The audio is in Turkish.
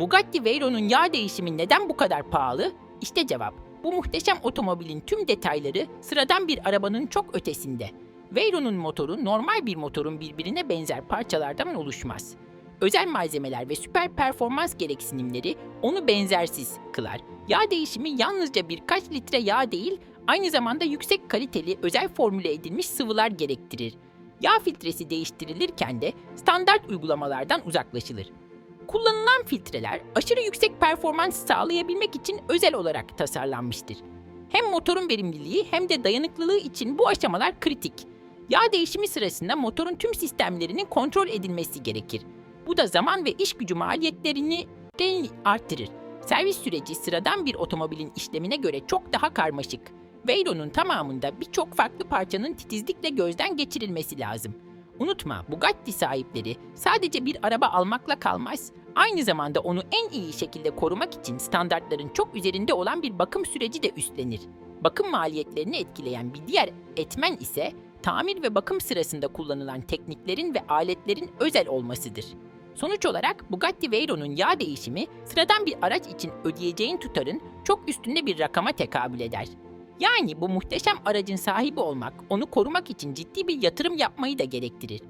Bugatti Veyron'un yağ değişimi neden bu kadar pahalı? İşte cevap. Bu muhteşem otomobilin tüm detayları sıradan bir arabanın çok ötesinde. Veyron'un motoru normal bir motorun birbirine benzer parçalardan oluşmaz. Özel malzemeler ve süper performans gereksinimleri onu benzersiz kılar. Yağ değişimi yalnızca birkaç litre yağ değil, aynı zamanda yüksek kaliteli özel formüle edilmiş sıvılar gerektirir. Yağ filtresi değiştirilirken de standart uygulamalardan uzaklaşılır. Kullanılan filtreler aşırı yüksek performans sağlayabilmek için özel olarak tasarlanmıştır. Hem motorun verimliliği hem de dayanıklılığı için bu aşamalar kritik. Yağ değişimi sırasında motorun tüm sistemlerinin kontrol edilmesi gerekir. Bu da zaman ve iş gücü maliyetlerini arttırır. Servis süreci sıradan bir otomobilin işlemine göre çok daha karmaşık. Veyron'un tamamında birçok farklı parçanın titizlikle gözden geçirilmesi lazım. Unutma, Bugatti sahipleri sadece bir araba almakla kalmaz, aynı zamanda onu en iyi şekilde korumak için standartların çok üzerinde olan bir bakım süreci de üstlenir. Bakım maliyetlerini etkileyen bir diğer etmen ise tamir ve bakım sırasında kullanılan tekniklerin ve aletlerin özel olmasıdır. Sonuç olarak Bugatti Veyron'un yağ değişimi sıradan bir araç için ödeyeceğin tutarın çok üstünde bir rakama tekabül eder. Yani bu muhteşem aracın sahibi olmak, onu korumak için ciddi bir yatırım yapmayı da gerektirir.